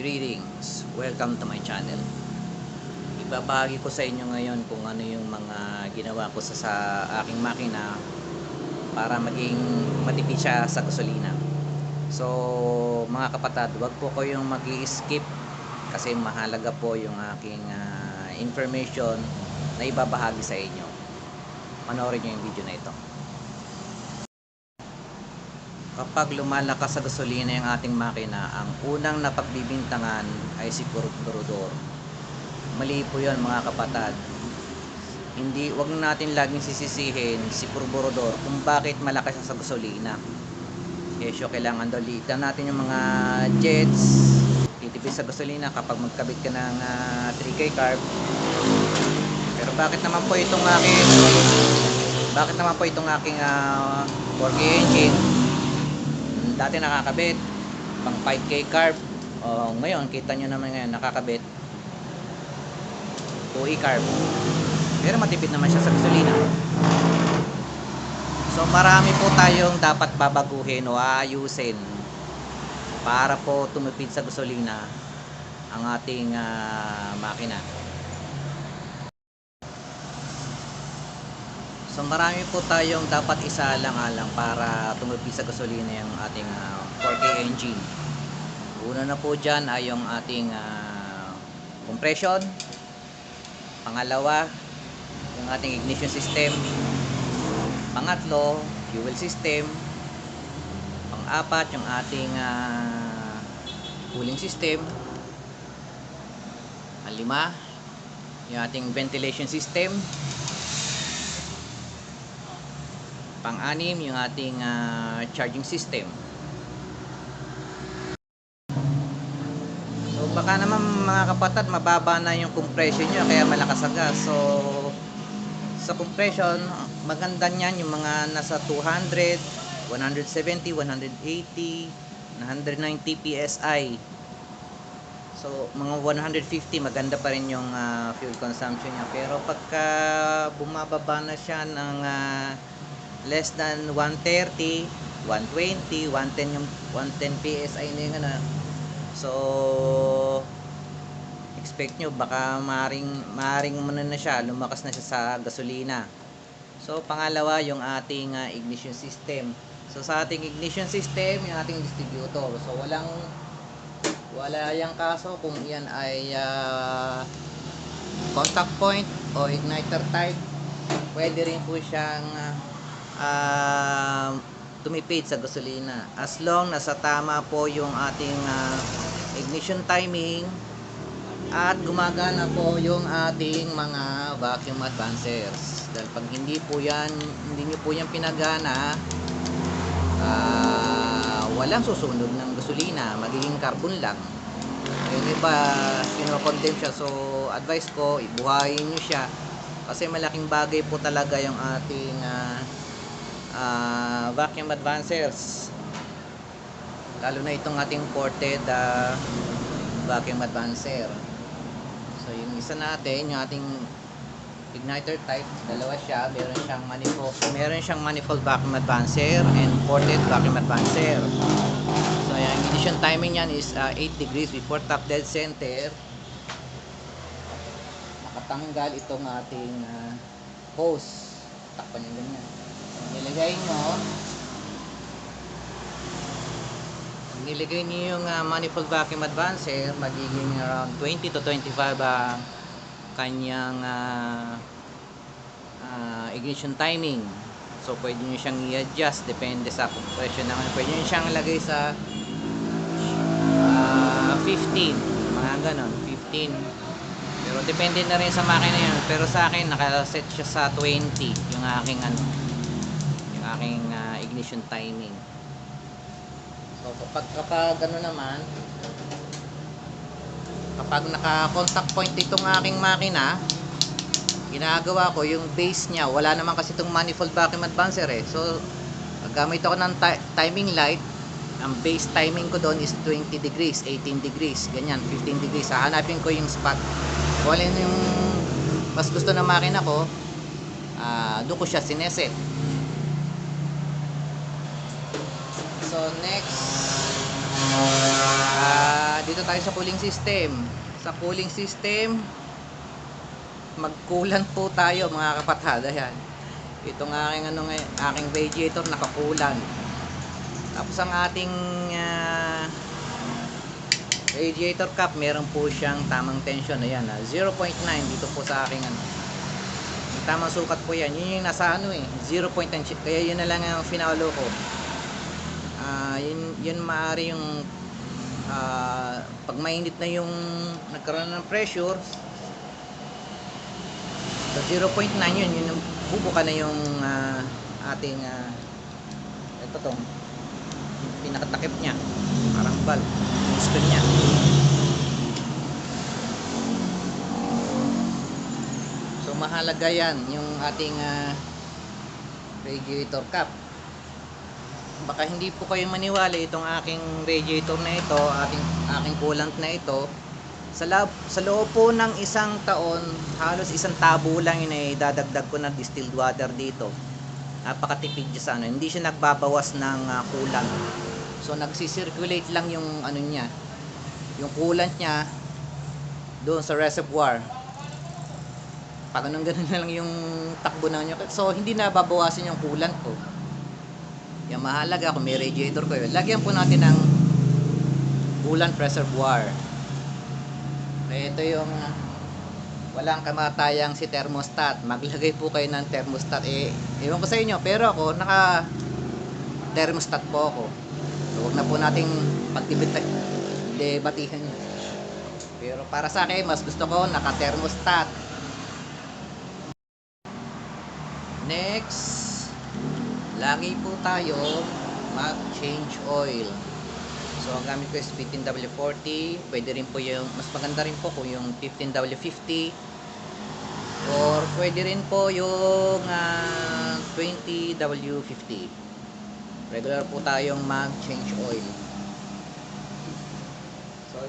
Greetings! Welcome to my channel. Ibabahagi ko sa inyo ngayon kung ano yung mga ginawa ko sa, sa aking makina para maging matipid siya sa gasolina. So, mga kapatid, wag po kayong mag skip kasi mahalaga po yung aking ah, information na ibabahagi sa inyo. Panoorin nyo yung video na ito. Kapag lumalakas sa gasolina yung ating makina, ang unang napagbibintangan ay si karburador. Mali po yun mga kapatid. Hindi, wag natin laging sisisihin si karburador kung bakit malakas siya sa gasolina. Kesyo, kailangan daw liitan natin yung mga jets, titipid sa gasolina kapag magkabit ka ng ah, 3K carb. Pero bakit naman po itong aking bakit naman po itong aking ah, 4K engine dati nakakabit. Pang 5k carb. O ngayon kita nyo naman ngayon nakakabit. 2e carb. Pero matipid naman siya sa gasolina. So marami po tayong dapat babaguhin o ayusin para po tumipid sa gasolina ang ating ah, makina So marami po tayong dapat isalang-alang para tumipid sa gasolina yung ating ah, 4K engine. Una na po dyan ay yung ating ah, compression. Pangalawa, yung ating ignition system. Pangatlo, fuel system. Pang-apat, yung ating ah, cooling system. Panglima, yung ating ventilation system. Pang-anim, yung ating ah, charging system. So, baka naman mga kapatid, mababa na yung compression nyo, kaya malakas ang gas. So, sa compression, maganda niyan yung mga nasa 200, 170, 180, 190 PSI. So, mga 150, maganda pa rin yung ah, fuel consumption niya. Pero pagka bumababa na siya ng ah, less than 130, 120, 110 yung 110 PSI na yung ano. So expect nyo baka maring maring ano na siya, lumakas na siya sa gasolina. So pangalawa yung ating ah, ignition system. So sa ating ignition system, yung ating distributor. So walang wala yang kaso kung yan ay ah, contact point o igniter type. Pwede rin po siyang ah, ah, tumipid sa gasolina. As long nasa tama po yung ating ah, ignition timing at gumagana po yung ating mga vacuum advancers. Dahil pag hindi po yan hindi nyo po yan pinagana ah, walang susunod ng gasolina magiging carbon lang. Yung iba kinokondem siya so advice ko ibuhayin nyo siya. Kasi malaking bagay po talaga yung ating ah, ah, vacuum advancers. Lalo na itong ating ported ah, vacuum advancer. So yung isa natin yung ating igniter type dalawa siya. Meron siyang manifold meron siyang manifold vacuum advancer and ported vacuum advancer. So yung ignition timing niyan is ah, 8 degrees before top dead center. Nakatanggal itong ating ah, hose. Takpan yung ganyan nilagay nyo. Nilagay nyo yung ah, manifold vacuum advancer magiging around 20 to 25 ang kanyang ah, ah, ignition timing. So pwede nyo siyang i-adjust depende sa compression naman. Pwede nyo siyang lagay sa ah, 15 mga ganon 15 pero depende na rin sa makina yun. Pero sa akin nakaset siya sa 20 yung aking ano aking ah, ignition timing. So kapag kapag ano naman kapag naka contact point itong aking makina ginagawa ko yung base niya wala naman kasi itong manifold vacuum advancer eh. So gamit ako ng ti- timing light ang base timing ko doon is 20 degrees 18 degrees ganyan 15 degrees. Hahanapin ko yung spot. Kung yung mas gusto ng makina ko ah doon ko siya sineset so next ah dito tayo sa cooling system. Sa cooling system, magkulan po tayo mga kapatada yan. Itong aking, ano, ngay- aking radiator nakakulan. Tapos ang ating ah, radiator cap, meron po siyang tamang tension. Ayan, ah, 0.9 dito po sa aking ano. Yung tamang sukat po yan. Yun yung nasa ano eh, 0.9. Kaya yun na lang ang finalo ko. Ah, yun, yun maaari yung ah, pag mainit na yung nagkaroon ng pressure sa 0.9 yun, yun bubuka na yung ah, ating ah, ito to yung pinakatakip niya. Parang valve gusto niya. So mahalaga yan yung ating ah, radiator cap baka hindi po kayo maniwala itong aking radiator na ito ating aking coolant na ito. Sa, lab, sa loob po ng isang taon halos isang tabo lang yun ay dadagdag ko na distilled water dito. Napakatipid siya sa ano hindi siya nagbabawas ng ah, coolant. So nagsisirculate lang yung ano niya yung coolant niya doon sa reservoir. Pag ganun ganun na lang yung takbo na niya. So hindi na babawasan yung coolant ko yung mahalaga kung may radiator ko yun lagyan po natin ng coolant reservoir. Eh, ito yung walang kamatayang si thermostat. Maglagay po kayo ng thermostat. Eh ewan ko sa inyo pero ako naka thermostat po ako. So huwag na po nating pagdibit debatihan. Yun pero para sa akin mas gusto ko naka thermostat next lagi po tayo mag change oil So, ang gamit ko is 15W40. Pwede rin po yung, mas maganda rin po kung yung 15W50. Or pwede rin po yung ah, 20W50. Regular po tayong mag-change oil. So,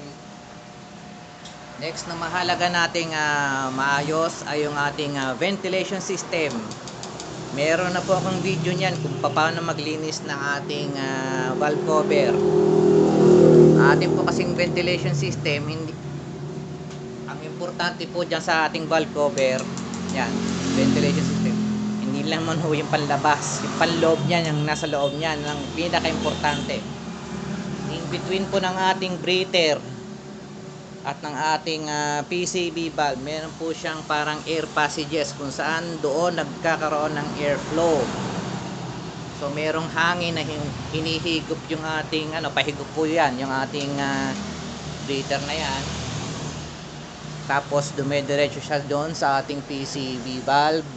next na mahalaga nating ah, maayos ay yung ating ah, ventilation system. Meron na po akong video niyan kung paano maglinis ng ating ah, valve cover. Ating po kasing ventilation system hindi ang importante po dyan sa ating valve cover yan ventilation system. Hindi lang man ho yung panlabas yung panloob niyan yung nasa loob niyan ang pinaka importante in between po ng ating breather at ng ating ah, PCB valve meron po siyang parang air passages kung saan doon nagkakaroon ng airflow So merong hangin na hin- hinihigop yung ating ano, pahigop po 'yan, yung ating ah, breather na 'yan. Tapos dumediretso siya doon sa ating PCV valve.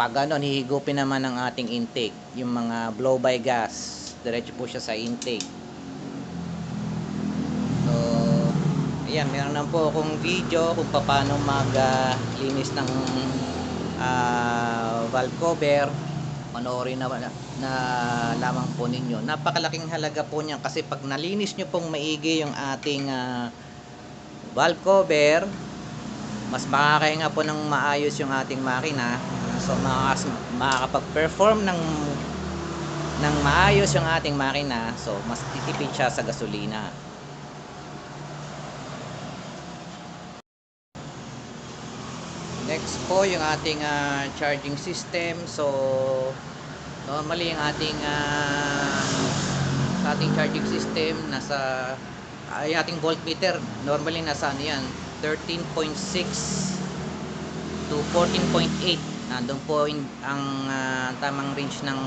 Pag ganon, hihigupin naman ng ating intake, yung mga blow by gas. Diretso po siya sa intake. Ayan, meron na po akong video kung paano maglinis ng ah, valve cover panoorin na, na lamang po ninyo. Napakalaking halaga po niyan kasi pag nalinis nyo pong maigi yung ating ah, valve cover, mas makakahinga po ng maayos yung ating makina. So makakas, makakapag-perform ng ng maayos yung ating makina. So mas titipid siya sa gasolina. Next po yung ating ah, charging system. So normally yung ating ah, sa ating charging system. Nasa ay ating voltmeter normally nasa ano yan 13.6 to 14.8 nandun po in- ang ah, tamang range ng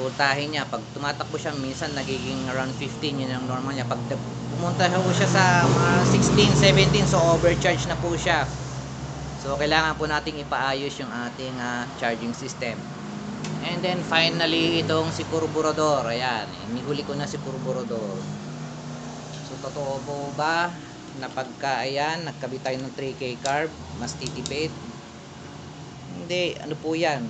voltahe niya. Pag tumatakbo siya minsan nagiging around 15 yun ang normal niya. Pag pumunta ho siya sa mga 16, 17 so overcharge na po siya so kailangan po nating ipaayos yung ating ah, charging system. And then finally itong si carburetor ayan inihuli ko na si carburetor so totoo po ba na pagka ayan nagkabit tayo ng 3K carb mas titipid? Hindi ano po yan?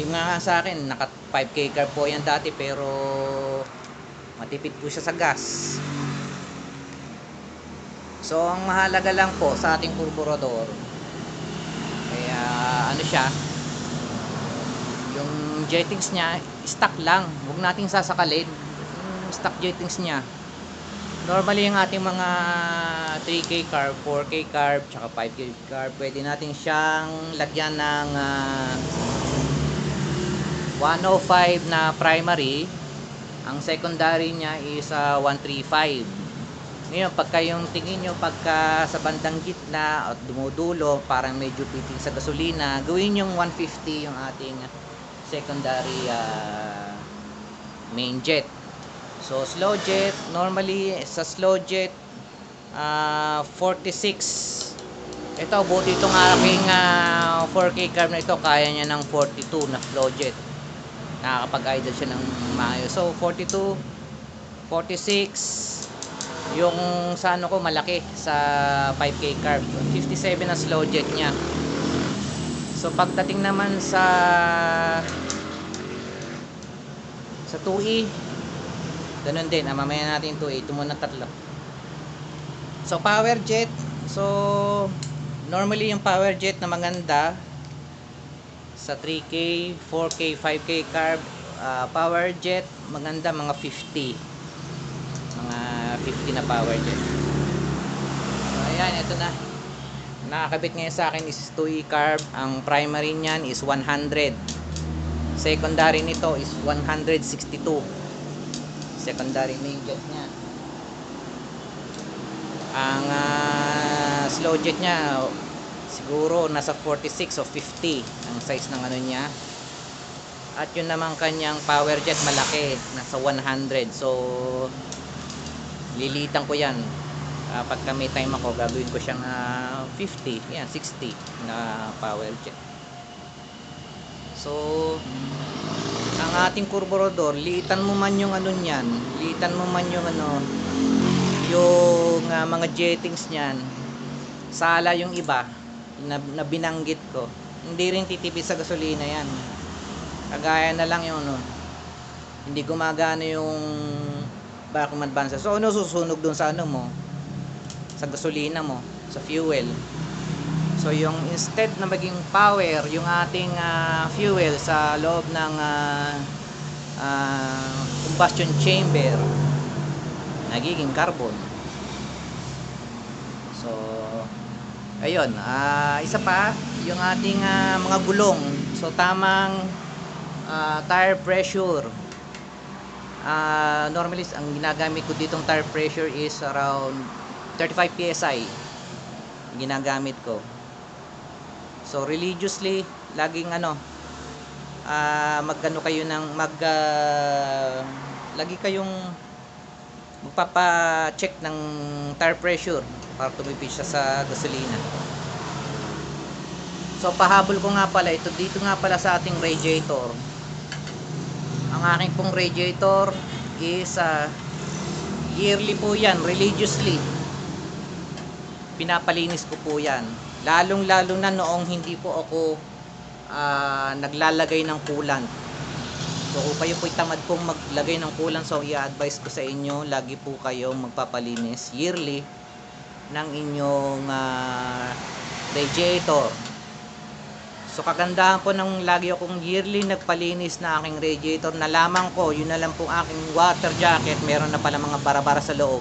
Yung nga sa akin, naka 5k carb po yan dati pero matipid po siya sa gas. So, ang mahalaga lang po sa ating carburetor, kaya ano siya, yung jettings niya, stock lang. Huwag nating sasakalin. stock jetings niya. Normally yung ating mga 3K carb, 4K carb, tsaka 5K carb, pwede natin siyang lagyan ng ah, 105 na primary. Ang secondary niya is ah, 135. Ngayon, pagka yung tingin nyo, pagka sa bandang gitna at dumudulo, parang medyo piting sa gasolina, gawin yung 150 yung ating secondary ah, main jet. So, slow jet, normally sa slow jet, ah, 46. Ito, buti itong aking ah, 4K carb na ito, kaya niya ng 42 na slow jet. Nakakapag-idle siya ng maayos. So, 42, 46, yung sa ano ko malaki sa 5k carb. 57 na slow jet niya. So pagdating naman sa sa 2E ganun din. Ah, mamaya natin 2E ito muna tatlo. So power jet. So normally yung power jet na maganda sa 3K, 4K, 5K carb ah, power jet maganda mga 50 mga 50 na power jet so ayan ito na. Nakakabit ngayon sa akin is 2E carb. Ang primary niyan is 100 secondary nito is 162 secondary main jet niya. Ang ah, slow jet niya siguro nasa 46 o 50 ang size ng ano niya. At yun naman kanyang power jet malaki nasa 100 so lilitan ko yan. Uh, pagka may time ako gagawin ko siyang ah, 50 yan 60 na power jet. So ang ating carburetor liitan mo man yung ano niyan liitan mo man yung ano yung ah, mga jettings niyan sala yung iba na, na binanggit ko. Hindi rin titipid sa gasolina yan. Kagaya na lang yung ano hindi gumagana yung vacuum advancer so ano susunog dun sa ano mo? Sa gasolina mo? Sa fuel? So yung instead na maging power yung ating ah, fuel sa loob ng ah, ah, combustion chamber nagiging carbon. So ayun ah isa pa yung ating ah, mga gulong. So tamang ah, tire pressure Ah, normally ang ginagamit ko ditong tire pressure is around 35 psi ginagamit ko. So religiously laging ano ah magano kayo ng mag ah, lagi kayong magpapa-check ng tire pressure para tumipid siya sa gasolina. So pahabol ko nga pala ito dito nga pala sa ating radiator ang aking pong radiator is ah, yearly po yan, religiously. Pinapalinis ko po yan. Lalong lalo na noong hindi po ako ah, naglalagay ng coolant. So kung kayo po'y tamad pong maglagay ng coolant, so i-advise ko sa inyo, lagi po kayong magpapalinis yearly ng inyong ah, radiator. So kagandahan po ng lagi akong yearly nagpalinis na aking radiator na lamang ko, yun na lang po aking water jacket, meron na pala mga bara-bara sa loob.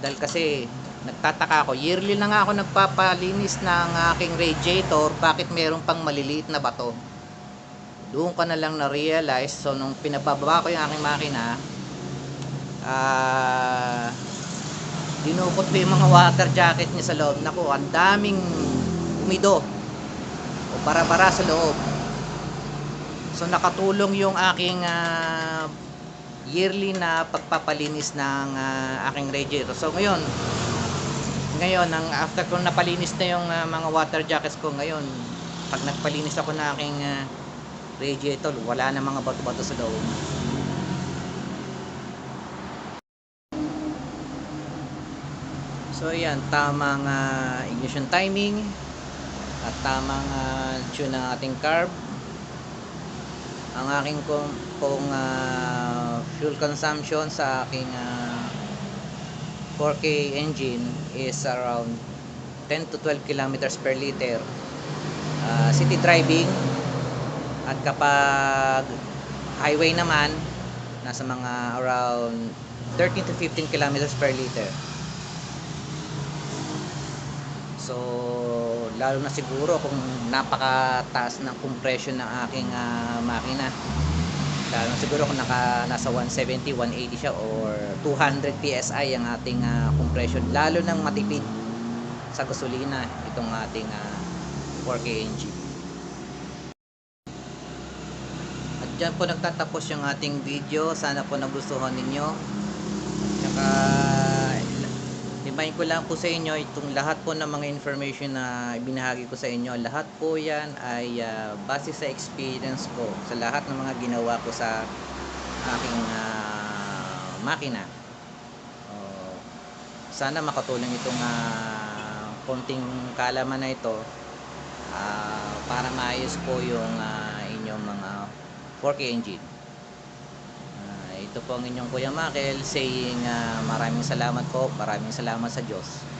Dahil kasi nagtataka ako, yearly na nga ako nagpapalinis ng aking radiator, bakit meron pang maliliit na bato? Doon ko na lang na-realize, so nung pinababa ko yung aking makina, ah, dinukot ko yung mga water jacket niya sa loob. Naku, ang daming umido o bara-bara sa loob. So nakatulong yung aking ah, yearly na pagpapalinis ng ah, aking radiator. So ngayon, ngayon ang after ko napalinis na yung ah, mga water jackets ko ngayon, pag nagpalinis ako ng aking ah, radiator, wala na mga bato-bato sa loob. So yan, tamang ah, ignition timing at tamang ah, tune ng ating carb. Ang aking kong, kong ah, fuel consumption sa aking ah, 4K engine is around 10 to 12 kilometers per liter. Ah, city driving at kapag highway naman nasa mga around 13 to 15 kilometers per liter. So, lalo na siguro kung napakataas ng compression ng aking ah, makina. Lalo na siguro kung naka, nasa 170, 180 siya or 200 PSI ang ating ah, compression. Lalo nang matipid sa gasolina itong ating ah, 4K engine. At dyan po nagtatapos yung ating video. Sana po nagustuhan ninyo. Tsaka Remind ko lang po sa inyo itong lahat po ng mga information na ibinahagi ko sa inyo, lahat po yan ay ah, base sa experience ko sa lahat ng mga ginawa ko sa aking ah, makina. Oh, sana makatulong itong ah, konting kalaman na ito ah, para maayos po yung ah, inyong mga 4K engine. Ito po ang inyong Kuya Makel saying ah, maraming salamat po, maraming salamat sa Diyos.